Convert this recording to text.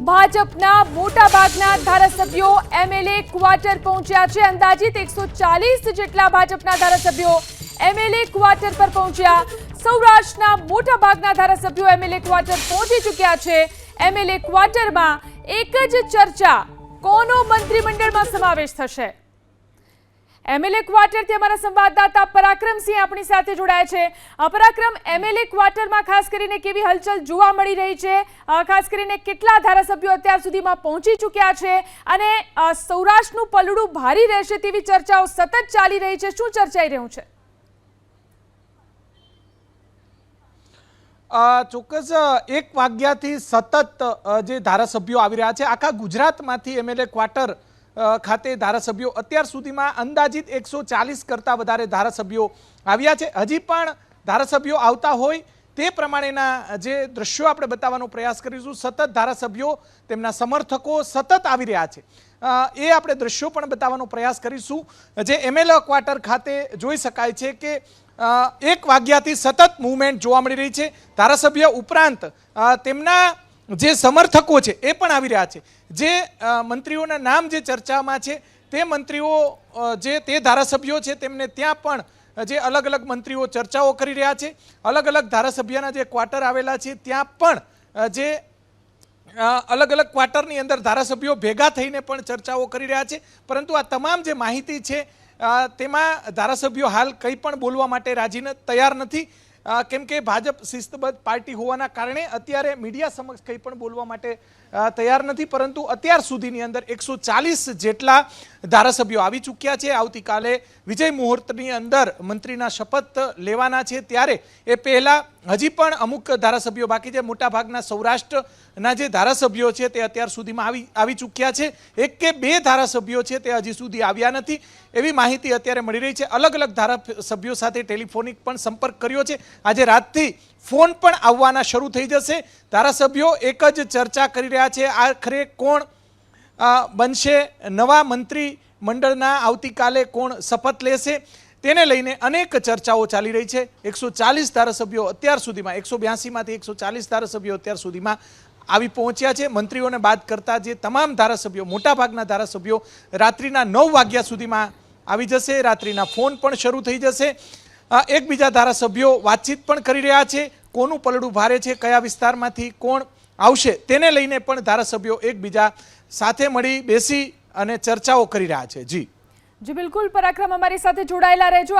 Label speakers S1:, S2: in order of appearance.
S1: ભાજપના મોટાભાગના ધારાસભ્યો એમએલએ ક્વાર્ટર પહોંચ્યા છે. અંદાજિત એકસો જેટલા ભાજપના ધારાસભ્યો એમએલએ ક્વાર્ટર પર પહોંચ્યા. સૌરાષ્ટ્રના મોટાભાગના ધારાસભ્યો એમએલએ ક્વાર્ટર પહોંચી ચૂક્યા છે. એમએલએ ક્વાર્ટરમાં એક જ ચર્ચા કોનો મંત્રીમંડળમાં સમાવેશ થશે? એમએલએ ક્વાર્ટરથી અમારા સંવાદદાતા પરાક્રમસિંહ આપણી સાથે જોડાય છે. અપરાક્રમ પરાક્રમ, એમએલએ ક્વાર્ટરમાં ખાસ કરીને કેવી હલચલ જોવા મળી રહી છે? ખાસ કરીને કેટલા ધારાસભ્યો અત્યાર સુધીમાં પહોંચી ચૂક્યા છે? અને સૌરાષ્ટ્રનું પલડું ભારી રહેશે તેવી ચર્ચાઓ સતત ચાલી રહી છે. શું ચર્ચાઈ રહ્યું છે?
S2: ચોક્કસ એક વાગ્યાથી સતત જે ધારાસભ્યો આવી રહ્યા છે, આખા ગુજરાતમાંથી એમએલએ ક્વાર્ટર ખાતે ધારાસભ્યો અત્યાર સુધીમાં અંદાજિત એકસો ચાલીસ કરતાં વધારે ધારાસભ્યો આવ્યા છે. હજી પણ ધારાસભ્યો આવતા હોય તે પ્રમાણેના જે દ્રશ્યો આપણે બતાવવાનો પ્રયાસ કરીશું. સતત ધારાસભ્યો તેમના સમર્થકો સતત આવી રહ્યા છે. એ આપણે દ્રશ્યો પણ બતાવવાનો પ્રયાસ કરીશું. જે એમએલએ ક્વાર્ટર ખાતે જોઈ શકાય છે કે એક વાગ્યાથી સતત મૂવમેન્ટ જોવા મળી રહી છે. ધારાસભ્ય ઉપરાંત તેમના જે સમર્થકો છે, એ પણ આવી રહ્યા છે. જે મંત્રીઓના નામ જે ચર્ચામાં છે, તે મંત્રીઓ જે, તે ધારાસભ્યો છે, તેમને ત્યાં પણ જે અલગ અલગ મંત્રીઓ ચર્ચાઓ કરી રહ્યા છે, અલગ અલગ ધારાસભ્યના જે ક્વાર્ટર આવેલા છે, ત્યાં પણ જે અલગ અલગ ક્વાર્ટરની અંદર ધારાસભ્યો ભેગા થઈને પણ ચર્ચાઓ કરી રહ્યા છે. પરંતુ આ તમામ જે માહિતી છે તેમાં ધારાસભ્યો હાલ કંઈ પણ બોલવા માટે રાજીને તૈયાર નથી. કેમ કે ભાજપ શિસ્તબદ્ધ પાર્ટી હોવાના કારણે અત્યારે મીડિયા સમક્ષ કંઈ પણ બોલવા માટે તૈયાર નથી, પરંતુ અત્યાર સુધીની અંદર એકસો જેટલા ધારાસભ્યો આવી ચૂક્યા છે. આવતીકાલે વિજય મુહૂર્તની અંદર મંત્રીના શપથ લેવાના છે. ત્યારે એ પહેલા હજી પણ અમુક ધારાસભ્યો બાકી છે. મોટાભાગના સૌરાષ્ટ્રના જે ધારાસભ્યો છે તે અત્યાર સુધીમાં આવી આવી ચૂક્યા છે. એક કે બે ધારાસભ્યો છે તે હજી સુધી આવ્યા નથી. એવી માહિતી અત્યારે મળી રહી છે. અલગ અલગ ધારાસભ્યો સાથે ટેલિફોનિક પણ સંપર્ક કર્યો છે. આજે રાતથી ફોન પણ આવવાના શરૂ થઈ જશે. ધારાસભ્યો એક જ ચર્ચા કરી રહ્યા છે. આખરે કોણ બનશે. નવા મંત્રી મંડળના આવતીકાલે કોણ શપથ લેશે તેને લઈને અનેક ચર્ચાઓ ચાલી રહી છે. એકસો ચાલીસ ધારાસભ્યો અત્યાર સુધીમાં, એકસો બ્યાસીમાંથી એકસો ચાલીસ ધારાસભ્યો અત્યાર સુધીમાં આવી પહોંચ્યા છે. મંત્રીઓને બાદ કરતા જે તમામ ધારાસભ્યો, મોટાભાગના ધારાસભ્યો રાત્રિના નવ વાગ્યા સુધીમાં આવી જશે. રાત્રિના ફોન પણ શરૂ થઈ જશે. એકબીજા ધારાસભ્યો વાતચીત પણ કરી રહ્યા છે. કોનું પલડું ભારે છે, કયા વિસ્તારમાંથી કોણ આવશે તેને લઈને પણ ધારાસભ્યો એકબીજા સાથે મળી બેસી અને ચર્ચાઓ કરી રહ્યા છે. જી.
S1: જી, બિલકુલ. પરાક્રમ અમારી સાથે જોડાયેલા રહેજો.